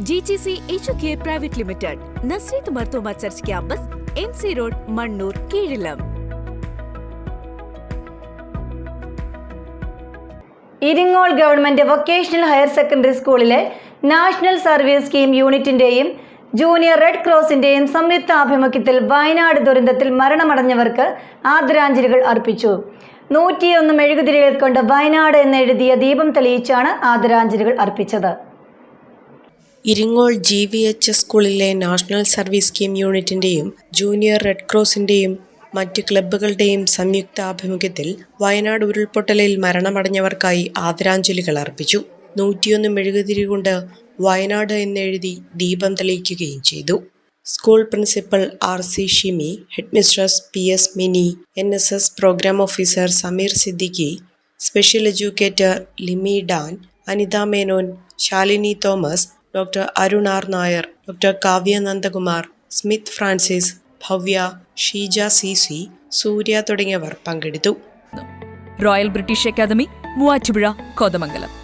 G G C H K private limited Nazareth Marthoma church campus M C road Mannoor Keezhillam Iringol government vocational higher secondary സ്കൂളിലെ national service scheme യൂണിറ്റിന്റെയും junior red ക്രോസിന്റെയും സംയുക്ത ആഭിമുഖ്യത്തിൽ വയനാട് ദുരന്തത്തിൽ മരണമടഞ്ഞവർക്ക് ആദരാഞ്ജലികൾ അർപ്പിച്ചു. നൂറ്റിയൊന്ന് മെഴുകുതിരികൾ കൊണ്ട് വയനാട് എന്നെഴുതിയ ദീപം തെളിയിച്ചാണ് ആദരാഞ്ജലികൾ അർപ്പിച്ചത്. Iringol G V H S സ്കൂളിലെ നാഷണൽ സർവീസ് സ്കീം യൂണിറ്റിന്റെയും ജൂനിയർ റെഡ് ക്രോസിന്റെയും മറ്റ് ക്ലബ്ബുകളുടെയും സംയുക്ത ആഭിമുഖ്യത്തിൽ വയനാട് ഉരുൾപൊട്ടലിൽ മരണമടഞ്ഞവർക്കായി ആദരാഞ്ജലികൾ അർപ്പിച്ചു. നൂറ്റിയൊന്ന് മെഴുകുതിരി കൊണ്ട് വയനാട് എന്നെഴുതി ദീപം തെളിയിക്കുകയും ചെയ്തു. School principal R C Shimi headmistress P S Mini N S S program officer Sameer Siddiqui special educator Limi Dan Anitha Menon Shalini Thomas doctor Arun R Nair doctor Kavya Nandakumar Smith Francis Bhavya Sheeja C C Surya തുടങ്ങിയവർ പങ്കെടുത്തു. Royal British academy Muvattupuzha Kothamangalam.